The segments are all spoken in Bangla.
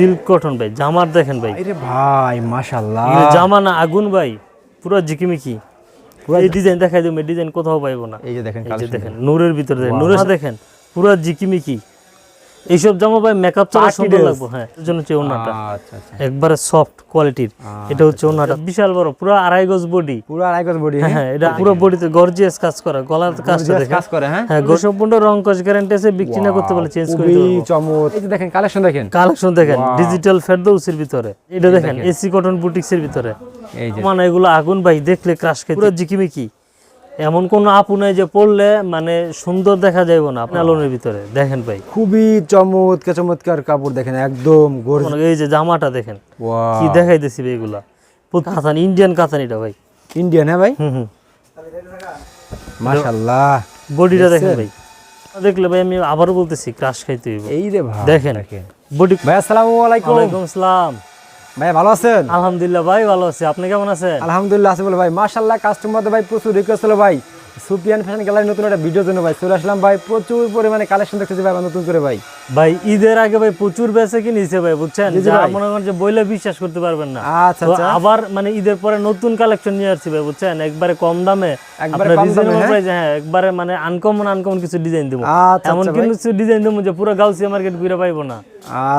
সিল্ক কটন ভাই জামার দেখেন ভাই। আরে ভাই মাশাআল্লাহ। জামা না আগুন ভাই পুরো জিকিমিকি এই ডিজাইন দেখাই দেবো ডিজাইন কোথাও পাইবো না। এই যে দেখেন এই যে দেখেন নূরের ভিতরে দেখেন নূরের দেখেন পুরো ঝিকিমিকি। এইসব জামা ভাই মেকআপ ছাড়া সুন্দর। লাগবে হ্যাঁ এর জন্য হচ্ছে ওনাটা আচ্ছা আচ্ছা একবারে সফট কোয়ালিটির এটা হচ্ছে ওনাটা বিশাল বড় পুরো আড়াই গজ বডি পুরো আড়াই গজ বডি হ্যাঁ এটা পুরো বডিতে গর্জিয়াস কাজ করা গলার কাজটা দেখেন। কাজ করে হ্যাঁ? হ্যাঁ সম্পূর্ণ রং কস গ্যারান্টি আছে বিক্রি না করতে পারলে চেঞ্জ করে পারব। চমৎ। এই যে দেখেন কালেকশন দেখেন। কালেকশন দেখেন ডিজিটাল ফেরদৌসির ভিতরে। এটা দেখেন এসি কটন বুটিক্সের ভিতরে। এই যে মানে এগুলো আগুন ভাই দেখলে ক্রাশ খেয়ে পুরো জিকিমিকি। এমন কোন আপু নাই যে পড়লে মানে সুন্দর দেখা যাইব না আপনার আলোনের ভিতরে। দেখেন ভাই। খুবই চমৎকার চমৎকার কাপড় দেখেন একদম এই যে জামাটা দেখেন কি দেখাইতেছি ভাই এগুলা। কাতান ইন্ডিয়ান কাতান এটা ভাই। ইন্ডিয়ান হ্যাঁ ভাই? হুম হুম। মাশাআল্লাহ বডিটা দেখেন ভাই। দেখলে ভাই আমি আবারও বলতেছি ক্রাশ খাইতে এই রে ভাই। দেখেন। বডি ভাই আসসালামু আলাইকুম। ওয়ালাইকুম আসসালাম। ভাই ভালো আছেন? আলহামদুলিল্লাহ ভাই ভালো আছি। আপনি কেমন আছেন? আলহামদুলিল্লাহ আছে বলে ভাই। মাশাআল্লাহ কাস্টমারদের ভাই প্রচুর রিকোয়েস্ট হলো ভাই। সুপিয়ান ফ্যাশন গ্যালারি নতুন একটা ভিডিওর জন্য ভাই। চলে আসলাম ভাই। প্রচুর পরিমাণে কালেকশন দেখতেছি ভাই আবার নতুন করে ভাই। ভাই ঈদের আগে ভাই প্রচুর বেচে কি নিছে ভাই বুঝছেন? মনে করেন যে বইলে বিশ্বাস করতে পারবেন না। আচ্ছা আচ্ছা। আবার মানে ঈদের পরে নতুন কালেকশন নিয়ে আসছি ভাই বুঝছেন? একবারে কম দামে। একবারে রিজনেবল হ্যাঁ? প্রাইসে হ্যাঁ একবারে মানে আনকমন আনকমন কিছু ডিজাইন দেবো। এমন কিছু ডিজাইন দেবো যে পুরো গাউসিয়া মার্কেট ঘুরে পাইবো না।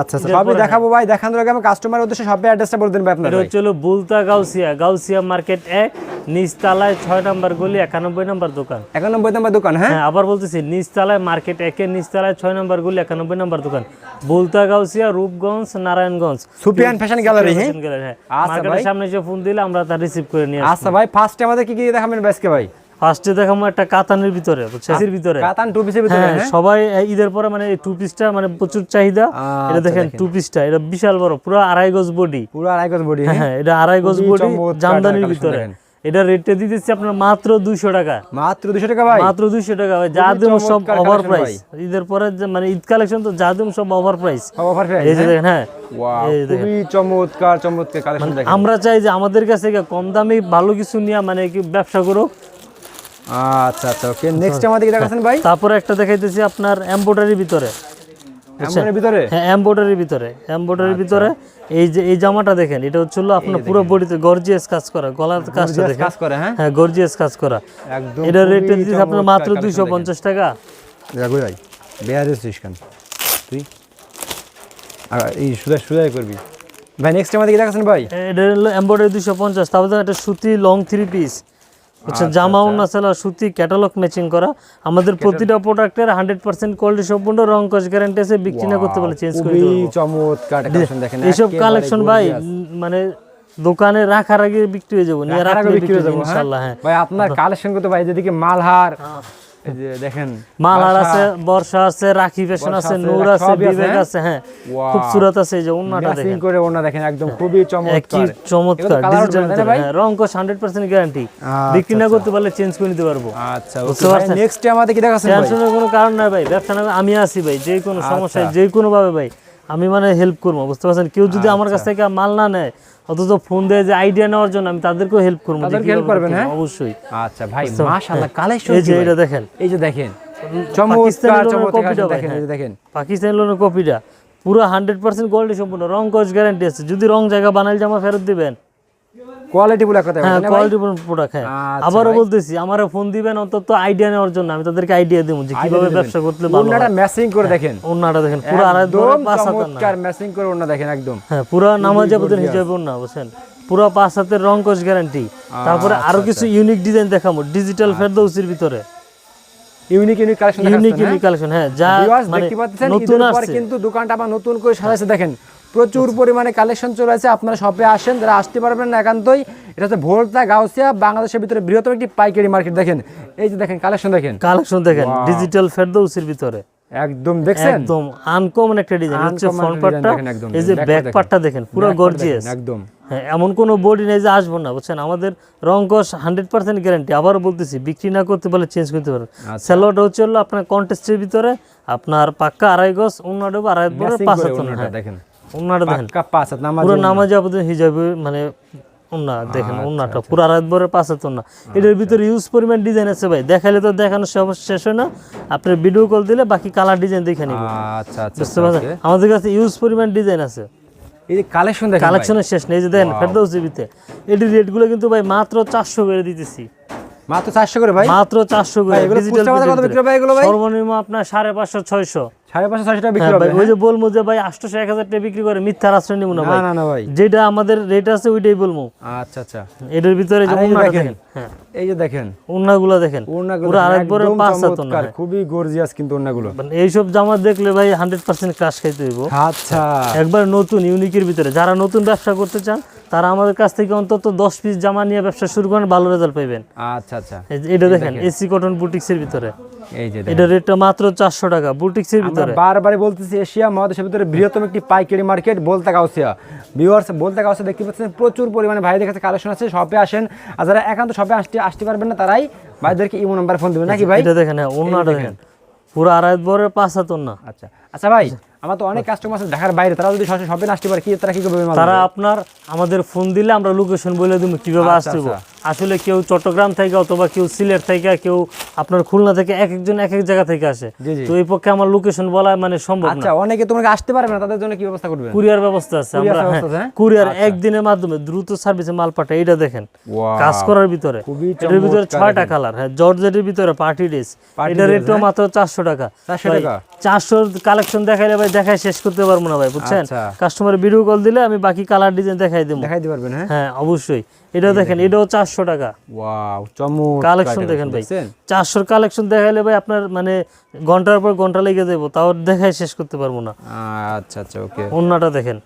আচ্ছা আচ্ছা। দেখাবো ভাই। দেখানোর আগে কাস্টমারের উদ্দেশ্যে সব অ্যাড্রেসটা বলে দিন ভাই আপনার এটা হচ্ছে বুলতা গাউসিয়া। গাউসিয়া মার্কেট এক নিচতলায় ছয় নম্বর গলি একানব্বই নম্বর দোকান। একানব্বই নম্বর দোকান হ্যাঁ? হ্যাঁ আবার বলতেছি নিচতলায় মার্কেট একের নিচতলায় ছয় নম্বর গলি একানব্বই নম্বর দোকান। বুলতা গাউসিয়া রূপগঞ্জ নারায়ণগঞ্জ। সুপিয়ান ফ্যাশন গ্যালারি হ্যাঁ? gallery, হ্যাঁ। আচ্ছা মার্কেটের। সামনে এসে ফোন দিলে আমরা তা রিসিভ করে নিয়ে আচ্ছা ভাই ফার্স্টে আমাদের কি কি দেখাবেন ব্যাসকে ভাই? ফার্স্টে দেখাবো একটা কাতানের ভিতরে বুঝছেন? ভিতরে। কাতান টু পিসের ভিতরে হ্যাঁ হ্যাঁ? সবাই ঈদের পরে মানে টু পিসটা মানে প্রচুর চাহিদা। এটা আচ্ছা, দেখেন। টু পিসটা এটা বিশাল বড় পুরো আড়াই গজ বডি পুরো আড়াই গজ বডি হ্যাঁ? হ্যাঁ এটা আড়াই গজ বডি জামদানির ভিতরে। এটা রেটে দিতেছি আপনার মাত্র দুইশো টাকা। মাত্র দুশো টাকা ভাই? মাত্র দুইশো টাকা ভাই যা দেবো সব ওভার প্রাইস ঈদের পরে মানে ঈদ কালেকশন তো যা দেবো সব ওভার প্রাইস অফার প্রাইস এই যে দেখেন হ্যাঁ। চমৎকার চমৎকার আমরা চাই যে আমাদের কাছে কম দামে ভালো কিছু নিয়ে মানে কি ব্যবসা করো আচ্ছা আচ্ছা ওকে নেক্সট আমাদের কি দেখাচ্ছেন ভাই। তারপরে একটা দেখাইতেছি আপনার এমব্রয়ডারির ভিতরে ভিতরে? হ্যাঁ এমব্রয়ডারির ভিতরে এমব্রয়ডারির ভিতরে। এই যে এই জামাটা দেখেন এটা হচ্ছে আপনার পুরো বডিতে গর্জিয়াস কাজ করা গলার কাজটা দেখেন। কাজ করে হ্যাঁ? হ্যাঁ গর্জিয়াস কাজ করা। একদম রেট দিচ্ছে আপনার মাত্র দুইশো পঞ্চাশ টাকা। দেখো ভাই বেয়ারে সিস্কান তুই? আর এই সুদা সুদাই করবি। ভাই নেক্সট আমাদের কি দেখাচ্ছেন ভাই। এটা হলো এমব্রয়ডারি দুইশো পঞ্চাশ তারপরে একটা সুতি লং থ্রি পিস হচ্ছে জামা উন্না সেলা সুতি ক্যাটালগ ম্যাচিং করা। আমাদের প্রতিটা প্রোডাক্টের হান্ড্রেড পার্সেন্ট কোয়ালিটি সম্পূর্ণ রং কস গ্যারান্টি আছে বিক্রি না করতে পারলে চেঞ্জ করে চমৎকার কালেকশন দেখেন এইসব কালেকশন ভাই মানে দোকানে রাখার আগে বিক্রি হয়ে যাব নিয়ে রাখার আগে বিক্রি হয়ে যাব, ইনশাআল্লাহ ইনশাল্লাহ হ্যাঁ। ভাই আপনার কালেকশন করতে ভাই যেদিকে মালহার এই যে দেখেন মালহার আছে বর্ষা আছে রাখি ফ্যাশন আছে আছে, নূর আছে বিবেক? আছে হ্যাঁ খুবসুরত আছে এই যে উন্নাটা দেখেন করে ওনা দেখেন একদম খুবই চমৎকার চমৎকার ডিজিটাল উঠবে না? রং গ্যারান্টি আচ্ছা, বিক্রি না করতে পারলে চেঞ্জ করে নিতে পারব আচ্ছা বুঝতে ওকে পারছেন? নেক্সট আমাদের কি দেখাচ্ছেন ভাই টেনশনের কোনো কারণ নাই ভাই ব্যবসা না আমি আছি ভাই যে কোনো আচ্ছা। সমস্যায় যে কোনো ভাবে ভাই আমি মানে হেল্প করব বুঝতে পারছেন কেউ যদি আমার। কাছ থেকে মাল না নেয় অথচ ফোন দিয়ে যে আইডিয়া নেওয়ার জন্য আমি তাদেরকেও হেল্প করব তাদেরকে কীভাবে করবেন, হ্যাঁ? অবশ্যই। আচ্ছা ভাই মাশাআল্লাহ কালেকশন এই যে এটা দেখেন। এই যে দেখেন চমৎকার চমৎকার দেখেন এই যে। দেখেন। পাকিস্তানি লোনের কপিটা পুরো হান্ড্রেড পার্সেন্ট কোয়ালিটি সম্পূর্ণ। রং কস গ্যারান্টি আছে। যদি রং জায়গা বানাইল জামা ফেরত দিবেন? কোয়ালিটি বলে কথা হ্যাঁ? কোয়ালিটি প্রোডাক্ট হ্যাঁ। আচ্ছা আবারও বলতেছি আমারে ফোন দিবেন অন্তত আইডিয়া নেওয়ার জন্য। আমি তাদেরকে আইডিয়া দেবো যে কীভাবে ব্যবসা করতে ভালো ওনাটা ম্যাচিং করে দেখেন। ওনাটা দেখেন। পুরো আড়াই ধরে পাঁচ হাতের চমৎকার ম্যাচিং করে ওনা দেখেন একদম। হ্যাঁ পুরো নামাজ যাবতীয় হিসাবে না বুঝছেন? পুরো পাঁচ হাতের রং গ্যারান্টি তারপরে আরও কিছু ইউনিক ডিজাইন দেখাবো। ডিজিটাল ফেরদৌসির ভিতরে। Unique unique collection unique unique collection হ্যাঁ যা মানে নতুন আসছে। কিন্তু দোকানটা আবার নতুন করে সাজাইছে। দেখেন প্রচুর পরিমাণে কালেকশন চলে আছে আপনারা শপে আসেন যারা আসতে পারবেন না একান্তই। এটা হচ্ছে ভোলতা গাউসিয়া বাংলাদেশের ভিতরে বৃহত্তম একটি পাইকারি মার্কেট দেখেন। এই যে দেখেন কালেকশন দেখেন। কালেকশন দেখেন ডিজিটাল ফেরদৌসির ভিতরে। একদম দেখছেন? একদম আনকমন একটা ডিজাইন হচ্ছে ফ্রন্ট পার্টটা এই যে ব্যাক পার্টটা দেখেন পুরো গর্জিয়াস একদম। হ্যাঁ এমন কোনো বডি নেই যে আসব না বুঝছেন? আমাদের রং কস হান্ড্রেড পার্সেন্ট গ্যারান্টি আবারও বলতেছি বিক্রি না করতে পারলে চেঞ্জ করতে আচ্ছা। স্যালোয়ারটা হচ্ছে হলো আপনার কন্টেস্টের ভিতরে আপনার পাক্কা আড়াই গজ অন্যটা আড়াই পাঁচ হাত ওনাটা দেখেন। অন্যটা দেখেন পাক্কা পাঁচ হাত নামাজ পুরো নামাজে আপাতত হিজাবে মানে ওন্না দেখেন আচ্ছা, পুরো আড়াই বড় পাঁচ হাত ওন্না এটার ভিতরে ইউজ পরিমাণ ডিজাইন আছে ভাই। দেখাইলে তো দেখানো সব- শেষ হয় না। আপনার ভিডিও কল দিলে বাকি কালার ডিজাইন দেখে নিব। আচ্ছা আচ্ছা বুঝতে পারছেন? আমাদের কাছে ইউজ পরিমাণ ডিজাইন আছে। এই যে কালেকশন দেখেন কালেকশনের শেষ নেই। এই যে দেন ফেরদৌসি বিতে এটির রেটগুলো কিন্তু ভাই মাত্র চারশো করে দিতেছি। মাত্র চারশো করে ভাই? মাত্র চারশো করে? সর্বনিম্ন আপনার সাড়ে পাঁচশো ছয়শো। সাড়ে পাঁচশো ছয়শো টাকা বিক্রি হ্যাঁ হবে ওই যে বলব যে ভাই আটশোশো এক হাজার টাকা বিক্রি করে মিথ্যার আশ্রয় নিব না না না না ভাই। যেটা আমাদের রেট আছে ওইটাই বলব। আচ্ছা আচ্ছা। এটার ভিতরে। দেখেন হ্যাঁ। এই যে দেখেন ওড়নাগুলো দেখেন, আরেকবারে পাঁচ হাত চমৎকার, খুবই গর্জিয়াস কিন্তু ওড়নাগুলো। মানে এইসব জামা দেখলে ভাই ক্রাশ খাইতে হইব। আচ্ছা। একবার নতুন ইউনিকের ভিতরে। যারা নতুন ব্যবসা করতে চান তারা আমাদের কাছ থেকে অন্তত দশ পিস জামা নিয়ে ব্যবসা শুরু করেন ভালো রেজাল্ট পাইবেন। আচ্ছা আচ্ছা। এটা দেখেন এসি কটন বুটিক্সের ভিতরে। এই যে এটা রেটটা মাত্র চারশো টাকা বুটিক্সের ভিতরে। বারবারই বলতেছি এশিয়া মহাদেশের ভিতরে বৃহত্তম একটি পাইকারি মার্কেট বলতা গাউসিয়া। ভিউয়ার্স বলতা গাউসিয়া দেখতে পাচ্ছেন প্রচুর পরিমাণে কাছে কালেকশন আছে শপে আসেন। আর যারা একান্ত শপে আসতে আসতে পারবেন না তারাই ভাইদেরকে ইমো নাম্বার ফোন দেবে নাকি ভাই? এটা দেখেন হ্যাঁ অন্যটা দেখেন। পুরো আড়াই বরের পাঁচ হাত না আচ্ছা আচ্ছা ভাই আমার তো অনেক কাস্টমার আছে ঢাকার বাইরে তারা যদি সরাসরি শপে আসতে পারে কি তারা কি করবে তারা আপনার আমাদের ফোন দিলে আমরা লোকেশন বলে দিব কীভাবে আচ্ছা, আসতে। আচ্ছা। আসলে কেউ চট্টগ্রাম থেকে অথবা কেউ সিলেট থেকে কেউ আপনার খুলনা থেকে এক একজন এক এক জায়গা থেকে আসে। তো এই পক্ষে আমার লোকেশন বলা মানে সম্ভব না আচ্ছা অনেকে তোমাকে আসতে পারবে না তাদের জন্য কি ব্যবস্থা করবেন কুরিয়ার ব্যবস্থা আছে আমরা আছে, হ্যাঁ? কুরিয়ার একদিনের মাধ্যমে দ্রুত সার্ভিসে মাল পাঠায় এটা দেখেন কাজ করার ভিতরে এটার ভিতরে ছয়টা কালার হ্যাঁ জর্জেটের ভিতরে পার্টি ড্রেস এটা রেটও হ্যাঁ? মাত্র চারশো টাকা 400 ভাই, টাকা? চারশোর কালেকশন দেখাইলে ভাই দেখায় শেষ করতে পারব না ভাই বুঝছেন। কাস্টমার ভিডিও কল দিলে আমি বাকি কালার ডিজাইন দেখাই দেবো। দেখাইতে পারবেন হ্যাঁ? হ্যাঁ অবশ্যই। এটা দেখেন এটাও চারশো টাকা। ওয়াও চমৎকার কালেকশন দেখেন ভাই। চারশোর কালেকশন দেখাইলে ভাই আপনার মানে ঘণ্টার পর ঘণ্টা লেগে যাব তাও দেখায় শেষ করতে পারব না। আচ্ছা আচ্ছা ওকে। অন্যটা দেখেন।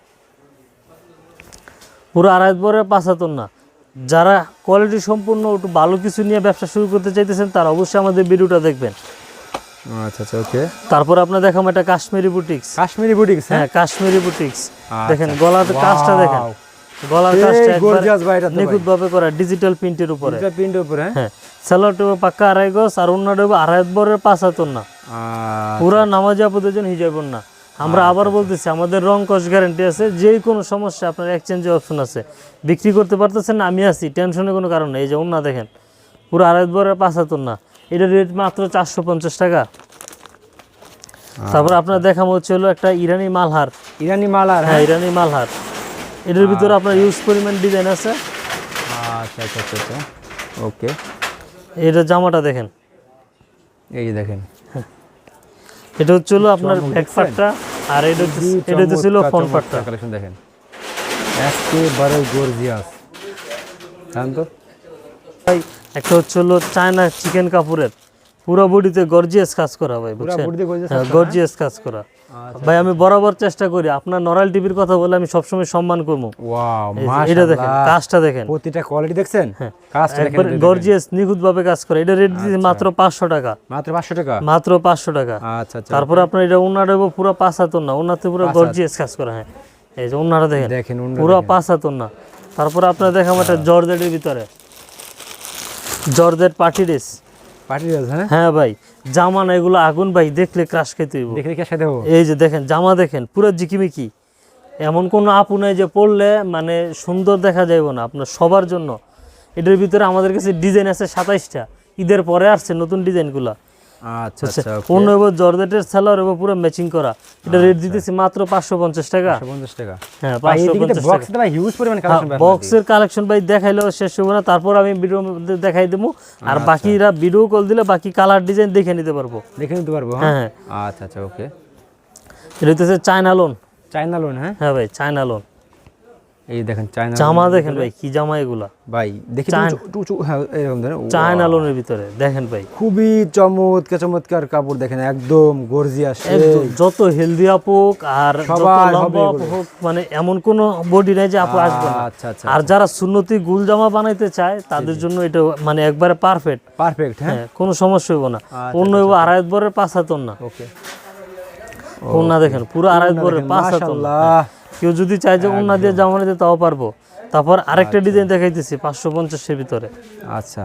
পুরো আড়াই পরে পাঁচাতন না যারা কোয়ালিটি সম্পূর্ণ একটু ভালো কিছু নিয়ে ব্যবসা শুরু করতে চাইতেছেন তারা অবশ্যই আমাদের ভিডিওটা দেখবেন। আচ্ছা আচ্ছা ওকে তারপর আপনার দেখাম একটা কাশ্মীরি বুটিক্স। কাশ্মীরি বুটিক্স হ্যাঁ? হ্যাঁ কাশ্মীরি বুটিক্স। আচ্ছা। দেখেন গলার কাজটা দেখেন। গলার কাজটা ভাই এটাতে নিখুঁত ভাবে করা ডিজিটাল প্রিন্টের উপরে। এটা প্রিন্টের উপরে হ্যাঁ? হ্যাঁ স্যালোয়ারটা পাক্কা আড়াই গজ আর অন্যটা আড়াই বরের পাঁচাতন না। পুরা নামাজ আপদের জন্য না আমরা আবার বলতেছি আমাদের রং কস গ্যারান্টি আছে যে কোনো সমস্যা আপনার এক্সচেঞ্জের অপশন আছে। বিক্রি করতে পারতেছেন আমি আছি টেনশনের কোনো কারণ নেই এই যে অন্য দেখেন। পুরো আড়াই বরের পাঁচাতন না এটার রেট মাত্র চারশো পঞ্চাশ টাকা। তারপর আপনার দেখাম হচ্ছে হলো একটা ইরানি মালহার। ইরানি মালহার হ্যাঁ। ইরানি মালহার। এটার ভিতরে আপনার ইউজ পরিমাণ ডিজাইন আছে। আচ্ছা আচ্ছা আচ্ছা আচ্ছা। ওকে এটা জামাটা দেখেন। এই যে দেখেন। এটা হচ্ছে হলো আপনার ব্যাক পার্টটা আর এটা এটা হচ্ছে ছিল ফ্রন্ট পার্টটা কালেকশন দেখেন। একেবারে গর্জিয়াস জান তো ভাই একটা হচ্ছে হলো চায়না চিকেন কাপুরের। পুরো বডিতে গর্জিয়াস কাজ করা ভাই বুঝছেন? হ্যাঁ গর্জিয়াস কাজ করা। ভাই আমি বরাবর চেষ্টা করি আপনার নরাল টিভির কথা বলে আমি সবসময় সম্মান করব। এটা দেখেন কাজটা দেখেন। প্রতিটা কোয়ালিটি দেখছেন? গর্জিয়াস নিখুঁত ভাবে কাজ করে। এটা রেট দিয়েছে মাত্র পাঁচশো টাকা। মাত্র 500 টাকা? মাত্র পাঁচশো টাকা। আচ্ছা আচ্ছা। তারপর আপনার এটা উন্নাটা পুরো পাঁচ হাতন না উন্নাতে পুরো গর্জিয়াস কাজ করা হ্যাঁ। এই যে উন্নাটা দেখেন পুরো পাঁচ হাতন না। তারপর আপনার দেখাম একটা জর্জেটের ভিতরে। Georgette party dress. Party dress হ্যাঁ? হ্যাঁ ভাই জামা না এগুলো আগুন ভাই দেখলে ক্রাশ খেতে হইব। দেখলে ক্রাশ খেতে হইব। এই যে দেখেন জামা দেখেন পুরো জিকিমিকি এমন কোনো আপু নাই যে পড়লে মানে সুন্দর দেখা যাইব না আপনার সবার জন্য। এটার ভিতরে আমাদের কাছে ডিজাইন আছে সাতাইশটা। ঈদের পরে আসছে নতুন ডিজাইনগুলো। আচ্ছা আচ্ছা অন্য এবার জর্জেটের সেলার এবার পুরো ম্যাচিং করা। এটা রেট দিতেছি মাত্র পাঁচশো পঞ্চাশ টাকা। 50 টাকা। হ্যাঁ বক্স ভাই হিউজ পরিমাণ কালেকশন ভাই বক্সের কালেকশন ভাই দেখাইলেও শেষ হবে না। তারপর আমি মধ্যে দেখাই দেবো আর আচ্ছা। বাকিরা ভিডিও কল দিলে বাকি কালার ডিজাইন দেখে নিতে পারব। দেখে নিতে পারব হ্যাঁ? হ্যাঁ হ্যাঁ। আচ্ছা আচ্ছা ওকে এটা হচ্ছে চায়না লোন চাইনা লোন হ্যাঁ? হ্যাঁ ভাই চায়না লোন এই দেখেন চাইনা জামা দেখেন ভাই কি জামা এগুলা? ভাই দেখি চায়না- হ্যাঁ এরকম ধরেন চায়না লোনের ভিতরে দেখেন ভাই। খুবই চমৎকার চমৎকার কাপড় দেখেন একদম গর্জিয়াস যত হেলদি আপুক আর যত লম্বা হোক মানে এমন কোনো বডি নাই যে আপু আসবে না। আচ্ছা আচ্ছা আর যারা সুন্নতি গুল জামা বানাইতে চায় তাদের জন্য এটা মানে একবারে পারফেক্ট পারফেক্ট হ্যাঁ? হ্যাঁ কোনো সমস্যা হইব না। অন্য হইব আড়াই বরের পাঁচ হাতন না ওকে ওনা দেখেন পুরো আড়াই পাঁচ মাশাআল্লাহ। কেউ যদি চায় যে ওনা দিয়ে জামা নিতে তাও পারব। তারপর আরেকটা ডিজাইন দেখাইতেছি পাঁচশো পঞ্চাশের ভিতরে। আচ্ছা।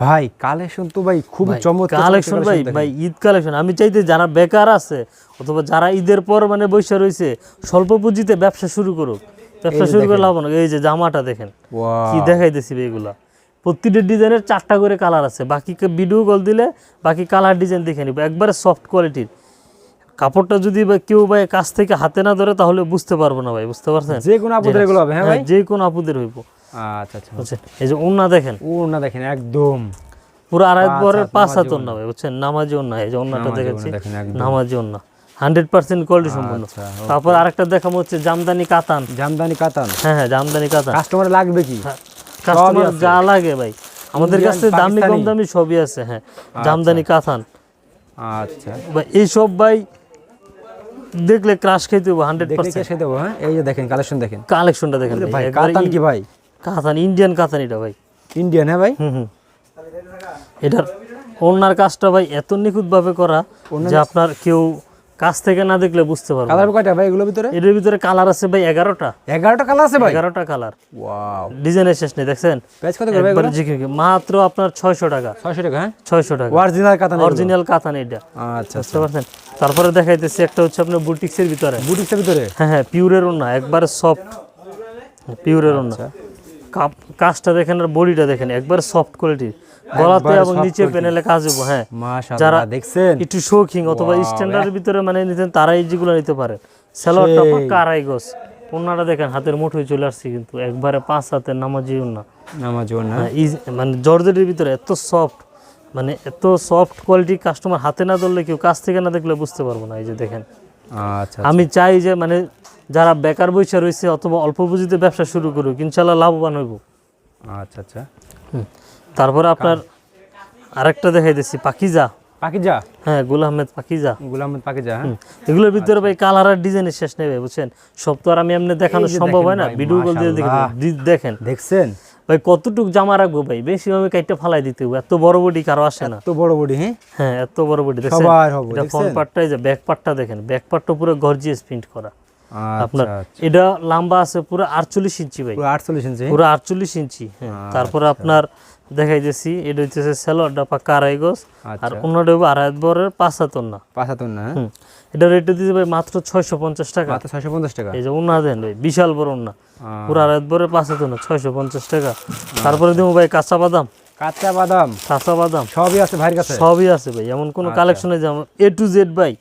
ভাই কালেকশন তো ভাই খুব চমৎকার কালেকশন ভাই ভাই ঈদ কালেকশন আমি চাইতে যারা বেকার আছে অথবা যারা ঈদের পর মানে বৈশা রয়েছে স্বল্প পুঁজিতে ব্যবসা শুরু করুক। ব্যবসা শুরু করে লাভ এই যে জামাটা দেখেন কি দেখাইতেছি ভাই এগুলা। প্রতিটা ডিজাইনের চারটা করে কালার আছে। বাকি ভিডিও কল দিলে বাকি কালার ডিজাইন দেখে নিব। একবারে সফট কোয়ালিটির কাপড়টা যদি বা কেউ ভাই কাছ থেকে হাতে না ধরে তাহলে বুঝতে পারব না ভাই বুঝতে পারছেন? যে কোনো আপুদের এগুলো হবে হ্যাঁ ভাই? যে কোনো আপুদের হইব। আচ্ছা আচ্ছা। বুঝছেন? এই যে ওন্না দেখেন। ও না দেখেন একদম। পুরো আড়াই বরের পাঁচ হাত ওন্না ভাই বুঝছেন? নামাজি ওন্না এই যে ওন্নাটা দেখাচ্ছি। ওন্না নামাজি ওন্না হান্ড্রেড পার্সেন্ট কোয়ালিটি আচ্ছা, তারপর আরেকটা দেখাবো হচ্ছে জামদানি কাতান। জামদানি কাতান? হ্যাঁ হ্যাঁ জামদানি কাতান। কাস্টমার লাগবে কি? কাস্টমার যা লাগে ভাই। আমাদের কাছে দামি কম দামি সবই আছে হ্যাঁ। জামদানি কাতান। আচ্ছা। বা এইসব ভাই দেখলে ক্রাশ খেতে দেবো হান্ড্রেড পার্সেন্ট খেতে দেবো হ্যাঁ? এই যে দেখেন কালেকশন দেখেন। কালেকশনটা দেখেন ভাই ভাই কাতান কি ভাই? কাতান ইন্ডিয়ান কাতান এটা ভাই। ইন্ডিয়ান হ্যাঁ ভাই? হুম হুম। এটার ওনার কাজটা ভাই এত নিখুঁতভাবে করা যে আপনার কেউ কাছ থেকে না দেখলে বুঝতে পারবে। কালার কয়টা ভাই এগুলোর ভিতরে? এটার ভিতরে কালার আছে ভাই এগারোটা। এগারোটা কালার আছে ভাই? এগারোটা কালার ওয়াও ডিজাইনের শেষ নেই দেখছেন? প্রাইস কত করে ভাই ঝিকিমিকি। মাত্র আপনার ছয়শো টাকা। ছয়শো টাকা হ্যাঁ? ছয়শো টাকা। অরিজিনাল কাতান অরিজিনাল কাতান এটা আচ্ছা বুঝতে পারছেন? তারপরে দেখাইতেছি একটা হচ্ছে আপনার বুটিক্সের ভিতরে। বুটিক্সের ভিতরে? হ্যাঁ হ্যাঁ পিউরের ওনা একবারে সফট পিউরের ওনা আচ্ছা। কাপ কাজটা দেখেন আর বডিটা দেখেন একবার সফট কোয়ালিটির গলাতে এবং নিচে প্যানেলে কাজ হব হ্যাঁ। মাশাআল্লাহ দেখছেন? একটু শৌখিন অথবা স্ট্যান্ডার্ডের ভিতরে মানে নিতেন তারাই যেগুলো নিতে পারেন স্যালোয়ারটা পাক্কা আড়াই গজ দেখেন হাতের মুঠোয় চলে আসছে কিন্তু একবারে পাঁচ হাতের নামাজি নামাজ না হ্যাঁ, মানে জর্জেটের ভিতরে এত সফট মানে এত সফট কোয়ালিটি কাস্টমার হাতে না ধরলে কেউ কাছ থেকে না দেখলে বুঝতে পারব না এই যে দেখেন। আচ্ছা আমি চাই যে মানে যারা বেকার বৈশা রয়েছে অথবা অল্প পুঁজিতে ব্যবসা শুরু করুক ইনশাল্লাহ লাভবান হইব। আচ্ছা আচ্ছা। হুম। তারপরে আপনার আরেকটা দেখাইতেছি পাকিজা। পাকিজা? হ্যাঁ গুল আহমেদ পাকিজা। গুলাম আহমেদ পাকিজা হ্যাঁ। এগুলোর ভিতরে ভাই কালার আর ডিজাইনের শেষ নেই ভাই বুঝছেন? সব তো আর আমি এমনি দেখানো সম্ভব হয় না। ভিডিও কল দিয়ে দেখে দেখেন দেখছেন? ভাই কতটুক জামা রাখব ভাই? বেশি আমি কাইটটা ফালাই দিতে হবে। এত বড় বডি কারও আসে না। তো বড় বডি হ্যাঁ? হ্যাঁ এত বড় বডি হবে এটা ফ্রন্ট পার্টটাই যে ব্যাক পার্টটা দেখেন। ব্যাক পার্টটা পুরো গর্জিয়াস প্রিন্ট করা। আপনার আচ্ছা। এটা লম্বা আছে পুরো আটচল্লিশ ইঞ্চি ভাই। পুরো আটচল্লিশ ইঞ্চি? পুরো আটচল্লিশ ইঞ্চি হ্যাঁ। তারপরে আপনার দেখাইতেছি এটা হচ্ছে স্যালোয়ারটা পাক্কা আড়াই গজ আর আচ্ছা। অন্যটা হবে আড়াই বরের পাঁচ হাতর না পাঁচ হাতন না হ্যাঁ? এটা রেটে দিতে ভাই মাত্র ছয়শো পঞ্চাশ টাকা। মাত্র ছয়শো পঞ্চাশ টাকা? এই যে উন্না দেন ভাই বিশাল বড় উন্না। পুরো আড়াই বরের পাঁচ হাতর না ছয়শো পঞ্চাশ টাকা। তারপরে দেবো ভাই কাঁচা বাদাম। কাঁচা বাদাম? কাঁচা বাদাম। সবই আছে ভাইয়ের কাছে? সবই আছে ভাই এমন কোনো আচ্ছা। কালেকশনে যেমন এ টু জেড ভাই।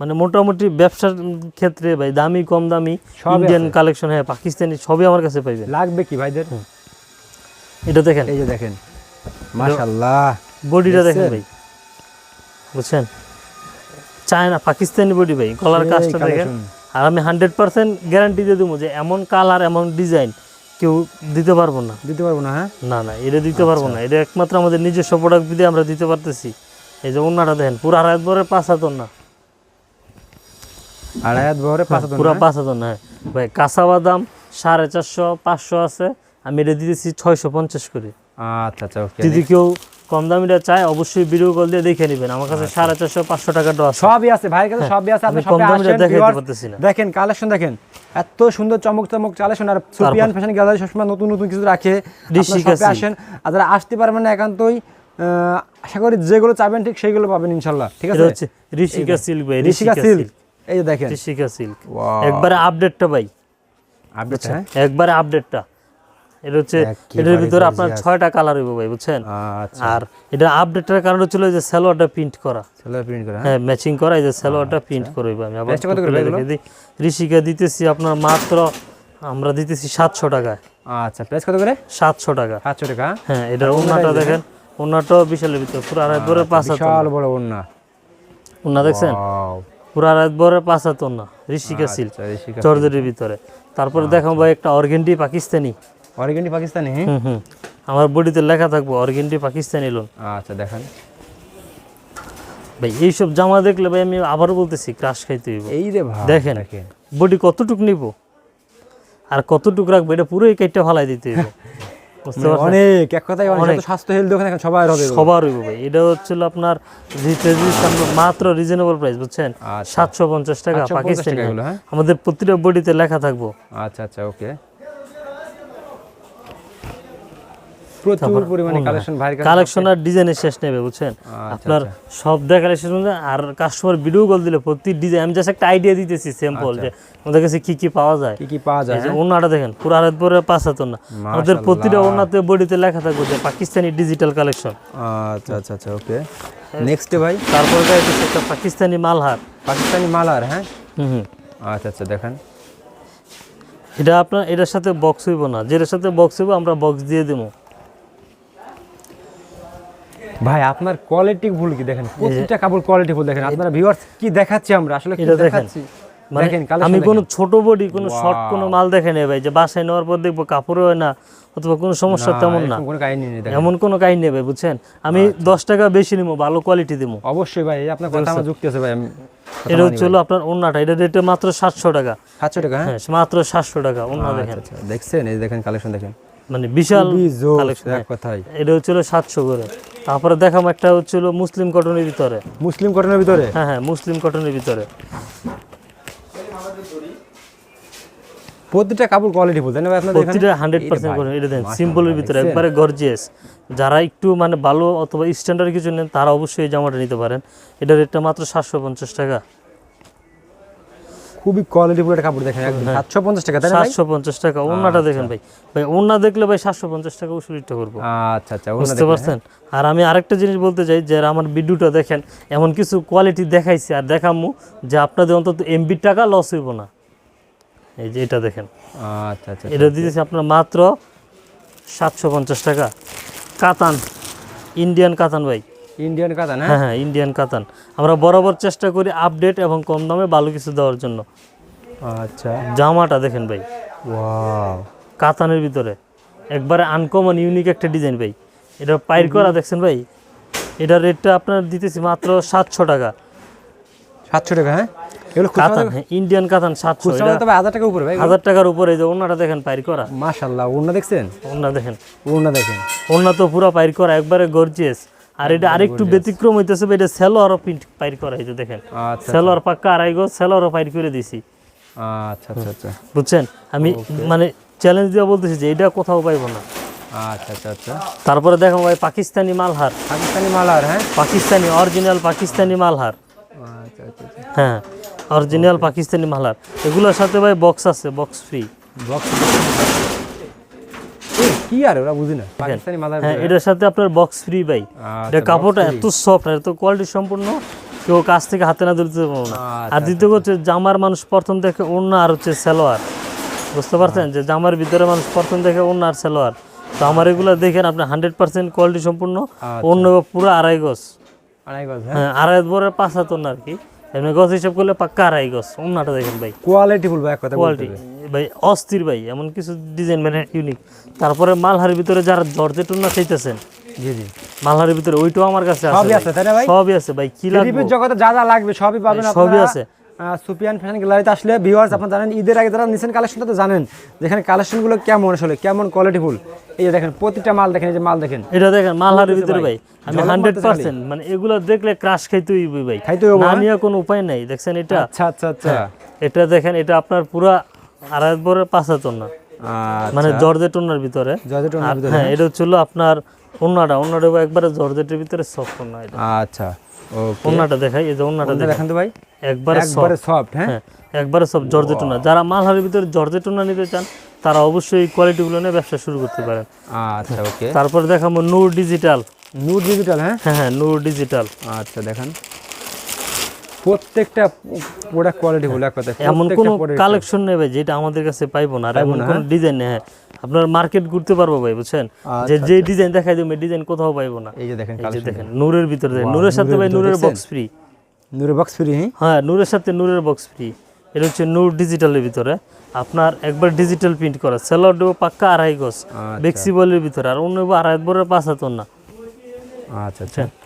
মানে মোটামুটি ব্যবসার ক্ষেত্রে ভাই দামি কম দামি ইন্ডিয়ান কালেকশন হ্যাঁ পাকিস্তানি সবই আমার কাছে পাইবেন। লাগবে কি ভাইদের? এটা দেখেন। এই যে দেখেন। মাশাআল্লাহ। বডিটা দেখেন ভাই। বুঝছেন? চায়না পাকিস্তানি বডি ভাই গলার সেই কাজটা দেখেন। আর আমি হান্ড্রেড পার্সেন্ট গ্যারান্টি দিয়ে দেবো যে এমন কালার এমন ডিজাইন কেউ দিতে পারব না। দিতে পারব না হ্যাঁ? না না এটা দিতে পারব আচ্ছা। না। এটা একমাত্র আমাদের নিজস্ব প্রোডাক্ট দিয়ে আমরা দিতে পারতেছি। এই যে অন্যটা দেখেন পুরো আড়াই বরের পাঁচ হাতর না আড়াই বহরে পাঁচ হাতন পুরো পাঁচ হাজার না হ্যাঁ। ভাই কাঁচা বাদাম সাড়ে চারশো পাঁচশো আছে। আমি এটা দিতেছি ছয়শো পঞ্চাশ করে। আচ্ছা আচ্ছা ওকে যদি কেউ কম দামিটা চায় অবশ্যই ভিডিও কল দিয়ে দেখে নেবেন। আমার কাছে সাড়ে চারশো পাঁচশো টাকাটা আছে। সবই আছে ভাইয়ের কাছে সবই আছে আপনি কম দামিটা পারতেছি না। দেখেন কালেকশন দেখেন। এত সুন্দর চমক চমক কালেকশন আর সুপিয়ান ফ্যাশন গ্যালারি সবসময় নতুন নতুন কিছু রাখে। আসেন আর যারা আসতে পারবেন না একান্তই আহ, আশা করি যেগুলো চাইবেন ঠিক সেইগুলো পাবেন ইনশাল্লাহ ঠিক আছে? ঋষিকা সিল্ক ভাই ঋষিকা সিল্ক এই যে দেখেন। ঋষিকা সিল্ক একবারে আপডেটটা ভাই। আপডেট হ্যাঁ? একবারে আপডেটটা এটা হচ্ছে এটার ভিতরে আপনার ছয়টা কালার হইব ভাই বুঝছেন? আচ্ছা। আর এটা আপডেটের কারণ হচ্ছিল যে প্রিন্ট করা। প্রিন্ট করে হ্যাঁ? ম্যাচিং করা এই যে প্রিন্ট করব আমি আবার ঋষিকা দিতেছি আপনার মাত্র আমরা দিতেছি সাতশো টাকায়। আচ্ছা প্রাইস কত করে? সাতশো টাকা। সাতশো টাকা। হ্যাঁ এটার ওনাটা দেখেন? ওনাটাও বিশালের ভিতরে পুরো আড়াই পাঁচ বিশাল বড় ওন্না ওনা দেখছেন? পুরো আড়াই বরের পাঁচ হাত ওনা ঋষিকা সিল্ক আচ্ছা চর্জরির ভিতরে। তারপরে দেখাবো ভাই একটা অর্গেন্ডি পাকিস্তানি। অরিগেন্টি পাকিস্তানি হ্যাঁ? হুম হুম। আমার বডিতে লেখা থাকব অর্গেন্ডি পাকিস্তানি লোন আচ্ছা দেখেন। ভাই এইসব জামা দেখলে ভাই আমি আবারও বলতেছি ক্রাশ খাইতে হইব। এই রে ভাই দেখেন বডি কতটুক নিব? আর কতটুক রাখব এটা পুরোই কেটে ফালাই দিতে হইব। মানে পারছেন? অনেক এক কথায় অনেক। স্বাস্থ্য হেলথ ওখানে এখন সবার হবে সবার হইব ভাই। এটা হচ্ছিল আপনার মাত্র রিজনেবল প্রাইস বুঝছেন? আচ্ছা। সাতশো পঞ্চাশ টাকা 750 পাকিস্তানি টাকা এগুলো, হ্যাঁ? আমাদের প্রতিটা বডিতে লেখা থাকব। আচ্ছা আচ্ছা ওকে। প্রচুর পরিমাণে কালেকশন কাছে কালেকশন আর ডিজাইনের শেষ নেবে বুঝছেন? আচ্ছা, আপনার সব দেখালে শেষ আর কাস্টমার ভিডিও কল দিলে প্রতি ডিজাইন আমি জাস্ট একটা আইডিয়া দিতেছি স্যাম্পল যে আমাদের কাছে কি কি পাওয়া যায়। কি কি পাওয়া যায় এই যে ওনাটা দেখেন পুরো আড়াই পরে পাঁচ হাত না আমাদের প্রতিটা ওনাতে বডিতে লেখা থাকবে যে পাকিস্তানি ডিজিটাল কালেকশন আচ্ছা আচ্ছা আচ্ছা ওকে। নেক্সট ভাই? তারপরে গাইতেছে একটা পাকিস্তানি মালহার। পাকিস্তানি মালহার হ্যাঁ? হুম হুম। আচ্ছা আচ্ছা দেখেন। এটা আপনার এটার সাথে বক্স হইব না। যেটার সাথে বক্স হইব আমরা বক্স দিয়ে দেবো। ভাই আপনার কোয়ালিটি ভুল কি দেখেন? প্রতিটা কাপড় কোয়ালিটি ভুল দেখেন। আপনারা ভিউয়ার্স কি দেখাচ্ছি আমরা? আসলে কি দেখাচ্ছি? মানে দেখেন আমি কোনো ছোট বডি কোনো শর্ট কোনো মাল দেখে নেই ভাই। যে বাসায় নেওয়ার পর দেখব কাপড়ও হয় না অথবা কোনো সমস্যা তেমন না। দেখেন। এমন কোনো কাহিনী নেই ভাই বুঝছেন? আমি আচ্ছা। দশ টাকা বেশি নিবো ভালো কোয়ালিটি দেবো। অবশ্যই ভাই আপনার কথা আমার যুক্তি আছে ভাই আমি এটা হচ্ছে আপনার ওন্নাটা। এটা রেটে মাত্র সাতশো টাকা। সাতশো টাকা হ্যাঁ? হ্যাঁ মাত্র সাতশো টাকা ওন্না দেখেন। আচ্ছা। আচ্ছা দেখছেন? এই দেখেন কালেকশন দেখেন। মানে বিশাল কালেকশন কথাই এটা হচ্ছে হলো সাতশো করে। তারপরে দেখাম একটা হচ্ছে হলো মুসলিম কটনের ভিতরে। মুসলিম কটনের ভিতরে? হ্যাঁ হ্যাঁ মুসলিম কটনের ভিতরে। প্রতিটা কাপড় কোয়ালিটি ভাই আপনাদের প্রতিটা হান্ড্রেড পার্সেন্ট করে এটা দেন সিম্পলের ভিতরে একবারে গর্জিয়াস যারা একটু মানে ভালো অথবা স্ট্যান্ডার্ড কিছু নেন তারা অবশ্যই এই জামাটা নিতে পারেন। এটা রেটটা মাত্র সাতশো পঞ্চাশ টাকা। খুবই কোয়ালিটি ফুল একটা কাপড় দেখেন একদম সাতশো পঞ্চাশ টাকা তাই না ভাই? সাতশো পঞ্চাশ টাকা ওনাটা দেখেন ভাই। ভাই ওনা দেখলে ভাই সাতশো পঞ্চাশ টাকা উসুলিটা করব। আচ্ছা আচ্ছা বুঝতে পারছেন? আর আমি আরেকটা জিনিস বলতে চাই যে আমার ভিডিওটা দেখেন এমন কিছু কোয়ালিটি দেখাইছি আর দেখামু যে আপনাদের অন্তত এমবি টাকা লস হইব না। এই যে এটা দেখেন। আচ্ছা আচ্ছা এটা দিতেছি আপনার মাত্র সাতশো পঞ্চাশ টাকা। কাতান ইন্ডিয়ান কাতান ভাই। ইন্ডিয়ান কাতা না হ্যাঁ হ্যাঁ ইন্ডিয়ান কাতান। আমরা বরাবর চেষ্টা করি আপডেট এবং কম দামে ভালো কিছু দেওয়ার জন্য। আচ্ছা। জামাটা দেখেন ভাই। ওয়াও। কাতানের ভিতরে। একবারে আনকমন ইউনিক একটা ডিজাইন ভাই। এটা পাইর করা দেখছেন ভাই? এটার রেটটা আপনার দিতেছি মাত্র সাতশো টাকা। সাতশো টাকা হ্যাঁ? এগুলো কাতান হ্যাঁ ইন্ডিয়ান কাতান সাতশো। খুচরা এটা বলতে তবে হাজার টাকা উপরে ভাই। হাজার টাকার উপরে এই যে ওনাটা দেখেন পাইর করা। মাশাল্লাহ ওনা দেখছেন? ওনা দেখেন। ওনা দেখেন। ওনা তো পুরো পাইর করা একবারে গর্জিয়াস আর এটা আরেকটু ব্যতিক্রম হইতেছে ভাই, এটা সেলোয়ারও প্রিন্ট পাইর করা যে দেখেন। আচ্ছা সেলোয়ার পাক্কা আড়াই গো সেলোয়ারও পাইর করে দিছি। আচ্ছা আচ্ছা আচ্ছা। বুঝছেন? আমি মানে চ্যালেঞ্জ দিয়ে বলতেছি যে এটা কোথাও পাইবো না। আচ্ছা আচ্ছা আচ্ছা। তারপরে দেখো ভাই পাকিস্তানি মালহার। পাকিস্তানি মালহার হ্যাঁ? পাকিস্তানি অরিজিনাল পাকিস্তানি মালহার। আচ্ছা আচ্ছা আচ্ছা। হ্যাঁ অরিজিনাল পাকিস্তানি মালহার। এগুলোর সাথে ভাই বক্স আছে বক্স ফ্রি বক্স কি আর ওরা বুঝি না। পাকিস্তানি মালার হ্যাঁ এটার সাথে আপনার বক্স ফ্রি ভাই। আচ্ছা, এটা কাপড়টা এত সফট এত কোয়ালিটি সম্পূর্ণ কেউ কাছ থেকে হাতে না ধরতে পারব না। আচ্ছা, আর দ্বিতীয় হচ্ছে জামার মানুষ প্রথম দেখে অন্য আর হচ্ছে সালোয়ার। বুঝতে পারছেন? যে জামার ভিতরে মানুষ প্রথম দেখে অন্য আর সালোয়ার। তো আমার এগুলো দেখেন আপনি হান্ড্রেড পার্সেন্ট কোয়ালিটি সম্পূর্ণ অন্য পুরো আড়াই গজ। আড়াই গজ হ্যাঁ। হ্যাঁ আড়াই বড় পাঁচ হাত অন্য আর কি। এমনি গছ হিসাব করলে পাক্কা আড়াই গছ অন্যটা দেখেন ভাই। কোয়ালিটি এক কথা কোয়ালিটি ভাই অস্থির ভাই এমন কিছু ডিজাইন মানে ইউনিক তারপরে মালহারের ভিতরে যারা দরজে টুনা চাইতেছেন জি জি। মালহারের ভিতরে ওইটাও আমার কাছে আছে সবই আছে তাই না ভাই? সবই আছে ভাই কি লাগবে? জগতে যা যা লাগবে সবই পাবেন আপনারা। সবই আছে। সুপিয়ান ফ্যাশন গ্যালারিতে আসলে ভিউয়ার্স আপনারা জানেন ঈদের আগে যারা নিছেন কালেকশনটা তো জানেন যেখানে কালেকশনগুলো কেমন আসলে কেমন কোয়ালিটি ফুল এই যে দেখেন প্রতিটা মাল দেখেন এই যে মাল দেখেন। এটা দেখেন মালহারের ভিতরে ভাই। আমি ঝলক হান্ড্রেড মারতেছে পার্সেন্ট মানে এগুলো দেখলে ক্রাশ খাইতে হইবে ভাই। খাইতে হইবো, না হ্যাঁ? নিয়ে কোনো উপায় নাই দেখছেন এটা? আচ্ছা আচ্ছা আচ্ছা। এটা দেখেন এটা আপনার পুরা আড়াই বড় পাঁচ হাত ওন্না আচ্ছা। মানে জর্জেট ওন্নার ভিতরে। জর্জেট ওনার আর ভিতরে হ্যাঁ এটা হচ্ছিল আপনার ওন্নাটা ওন্নাটা একবারে জর্জেটের ভিতরে সফট ওন্না এটা। আচ্ছা। ওন্নাটা দেখাই এই যে ওন্নাটা দেখেন তো ভাই। একবারে একবারে সফট হ্যাঁ? হ্যাঁ একবারে সব জর্জেটুনা। যারা মালহারের ভিতরে জর্জেটুনা নিতে চান তারা অবশ্যই এই কোয়ালিটিগুলো নিয়ে ব্যবসা শুরু করতে পারেন। আচ্ছা ওকে তারপর দেখাবো নূর ডিজিটাল। নূর ডিজিটাল হ্যাঁ? হ্যাঁ হ্যাঁ নূর ডিজিটাল। আচ্ছা দেখেন। প্রত্যেকটা প্রোডাক্ট কোয়ালিটি ফুল এক কথা এমন কোনো কালেকশন ভাই যেটা আমাদের কাছে পাইবো না আর এমন কোনো ডিজাইন নেই হ্যাঁ। আপনার মার্কেট ঘুরতে পারব ভাই বুঝছেন? যে যে ডিজাইন দেখাই দেবে ডিজাইন কোথাও পাইবো না। এই যে দেখেন দেখেন নূরের ভিতরে নূরের সাথে ভাই নূরের বক্স ফ্রি নূরে বক্স ফ্রি হ্যাঁ হ্যাঁ নূরের সাথে নূরের বক্স ফ্রি এটা হচ্ছে নূর ডিজিটালের ভিতরে। আপনার একবার ডিজিটাল প্রিন্ট করা সেলর দেবো পাক্কা আড়াই গজ বেক্সিবলের ভিতরে আর অন্য আড়াই বড় পাঁচ হাত না। আচ্ছা আচ্ছা। অন্য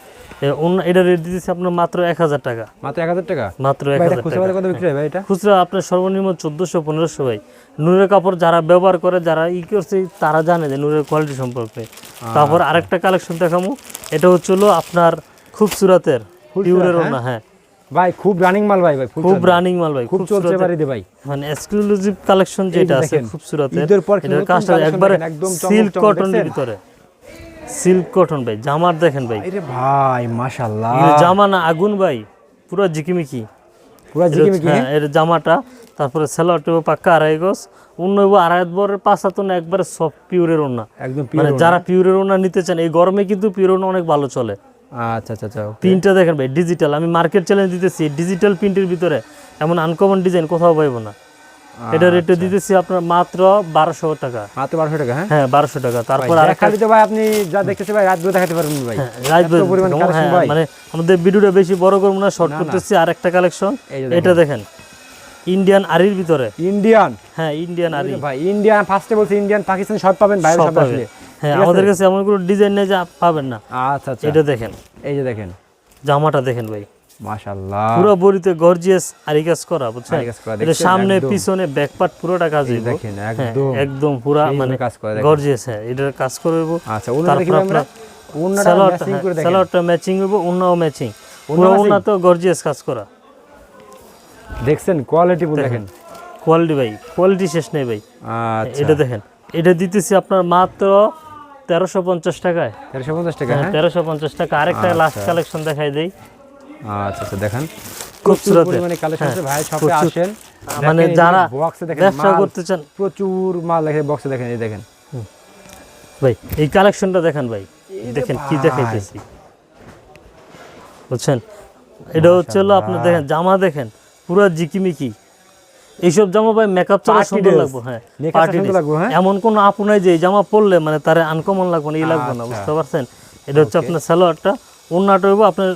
এটা রেট দিতেছি আপনার মাত্র এক হাজার টাকা। মাত্র এক হাজার টাকা? মাত্র এক হাজার টাকা। কত বিক্রি ভাই এটা? খুচরা আপনার সর্বনিম্ন চোদ্দোশো পনেরোশো ভাই। নূরের কাপড় যারা ব্যবহার করে যারা ই করছে তারা জানে যে নূরের কোয়ালিটি সম্পর্কে। তারপর আরেকটা কালেকশন দেখামু। এটা হচ্ছিল আপনার খুবসুরাতের পিউরের ওনা হ্যাঁ? ভাই খুব রানিং মাল ভাই ভাই খুব রানিং মাল ভাই খুব খুব চলছে বাড়িতে ভাই। মানে এক্সক্লুসিভ কালেকশন যেটা আছে কিন্তু এটার কাজটা একবারে সিল্ক কটনের ভিতরে। সিল্ক কটন ভাই জামার দেখেন ভাই। আরে ভাই মাশাআল্লাহ। জামা না আগুন ভাই পুরো জিকিমিকি পুরো জিকিমিকি হ্যাঁ এর জামাটা তারপরে সেলোয়ারটা পাক্কা আড়াই গজ অন্য আড়াই বরের পাঁচ হাত না একবারে সব পিওরের ওনা একদম মানে যারা পিওরের ওনা নিতে চান এই গরমে কিন্তু পিওরের ওনা অনেক ভালো চলে। আচ্ছা আচ্ছা আচ্ছা। প্রিন্টটা দেখেন ভাই ডিজিটাল আমি মার্কেট চ্যালেঞ্জ দিতেছি ডিজিটাল প্রিন্টের ভিতরে এমন আনকমন ডিজাইন কোথাও পাইবো না। এটা রেটে আচ্ছা। দিতেছি আপনার মাত্র টাকা। মাত্র টাকা হ্যাঁ? হ্যাঁ টাকা। তারপর ভাই, আর দেখালে তো ভাই আপনি যা দেখতেছে ভাই রাত দেখাতে পারবেন ভাই। পরিমাণ collection ভাই। মানে আমাদের ভিডিওটা বেশি বড় করব না শর্ট করতেছি আর একটা কালেকশন এটা দেখেন ইন্ডিয়ান আরির ভিতরে। ইন্ডিয়ান হ্যাঁ ইন্ডিয়ান আরি। ভাই ইন্ডিয়ান ফার্স্টে বলছি ইন্ডিয়ান পাকিস্তান সব পাবেন বাইরে সব। আসলে। হ্যাঁ আমাদের কাছে এমন কোনো ডিজাইন নেই যে পাবেন না। আচ্ছা আচ্ছা। এটা দেখেন। এই যে দেখেন। জামাটা দেখেন ভাই। মাশাআল্লাহ। গর্জিয়াস করা বুঝছেন? এটা সামনে পিছনে ব্যাক পুরোটা কাজ হইব। দেখেন হ্যাঁ, একদম। একদম পুরা মানে কাজ করা গর্জিয়াস হ্যাঁ এটার কাজ করব আচ্ছা ওনারা কি আমরা ওনারা ম্যাচিং করে দেখেন। সালোয়ারটা ম্যাচিং হইব ওনাও ম্যাচিং পুরো ওনা তো গর্জিয়াস কাজ করা। দেখছেন কোয়ালিটি ফুল দেখেন কোয়ালিটি ভাই কোয়ালিটি শেষ নেই ভাই। আচ্ছা। এটা দেখেন এটা দিতেছি আপনার মাত্র তেরোশো পঞ্চাশ টাকায়। তেরোশো পঞ্চাশ টাকা হ্যাঁ হ্যাঁ? তেরোশো পঞ্চাশ টাকা। আরেকটা লাস্ট কালেকশন দেখাই দেই। আচ্ছা আচ্ছা দেখেন। প্রচুর পরিমাণে কালেকশন আছে ভাই শপে আসেন। মানে যারা বক্সে দেখেন ব্যবসা করতে চান। প্রচুর মাল দেখেন বক্সে দেখেন এই দেখেন। ভাই এই কালেকশনটা দেখেন ভাই। দেখেন কি দেখাইতেছি। বুঝছেন? এটা হচ্ছে হলো আপনার দেখেন জামা দেখেন পুরো জিকিমিকি। এইসব জামা ভাই মেকআপ ছাড়া সুন্দর। লাগবে হ্যাঁ হ্যাঁ? এমন কোন আপু নাই যে জামা পরলে মানে তারে আনকমন লাগবে না এই লাগবে না আচ্ছা। বুঝতে পারছেন? এটা হচ্ছে আপনার সালোয়ারটা। অন্যটা হইব আপনার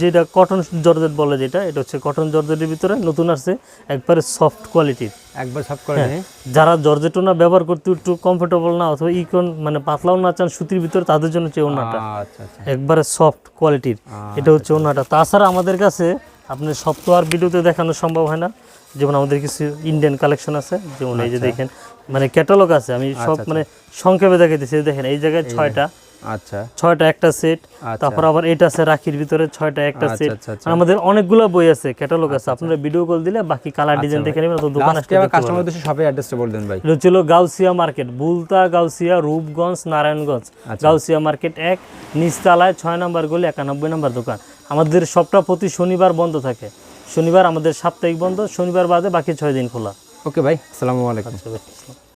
যেটা কটন জর্জেট বলে যেটা এটা হচ্ছে কটন জর্জেটের ভিতরে নতুন আসছে একবারে সফট কোয়ালিটির একবার সব করে হ্যাঁ। যারা জর্জেটও না ব্যবহার করতে একটু কমফোর্টেবল না অথবা ইকন মানে পাতলাও না চান সুতির ভিতরে তাদের জন্য হচ্ছে ওনাটা আচ্ছা আচ্ছা একবারে সফট কোয়ালিটির এটা হচ্ছে ওনাটা তাছাড়া আমাদের কাছে আপনার সব তো আর ভিডিওতে দেখানো সম্ভব হয় না। যেমন আমাদের কিছু ইন্ডিয়ান কালেকশন আছে যেমন এই যে দেখেন মানে ক্যাটালগ আছে আমি সব মানে সংক্ষেপে দেখাইতেছি দেখেন এই জায়গায় ছয়টা। আচ্ছা। ছয়টা একটা সেট আচ্ছা। তারপর আবার এটা আছে রাখির ভিতরে ছয়টা একটা আচ্ছা, সেট আচ্ছা। আমাদের অনেকগুলো বই আছে ক্যাটালগ আছে। আপনারা ভিডিও কল দিলে বাকি কালার ডিজাইন দেখে নেবেন তো দোকান আসতে আমার কাস্টমার উদ্দেশ্যে শপের অ্যাড্রেসটা বলে দেন ভাই। এটা ছিল গাউসিয়া মার্কেট বুলতা গাউসিয়া রূপগঞ্জ নারায়ণগঞ্জ। গাউসিয়া মার্কেট এক নিচতলায় ছয় নম্বর গলি একানব্বই নম্বর দোকান। আমাদের সবটা প্রতি শনিবার বন্ধ থাকে। শনিবার আমাদের সাপ্তাহিক বন্ধ শনিবার বাদে বাকি ছয় দিন খোলা। ওকে ভাই আসসালামু আলাইকুম।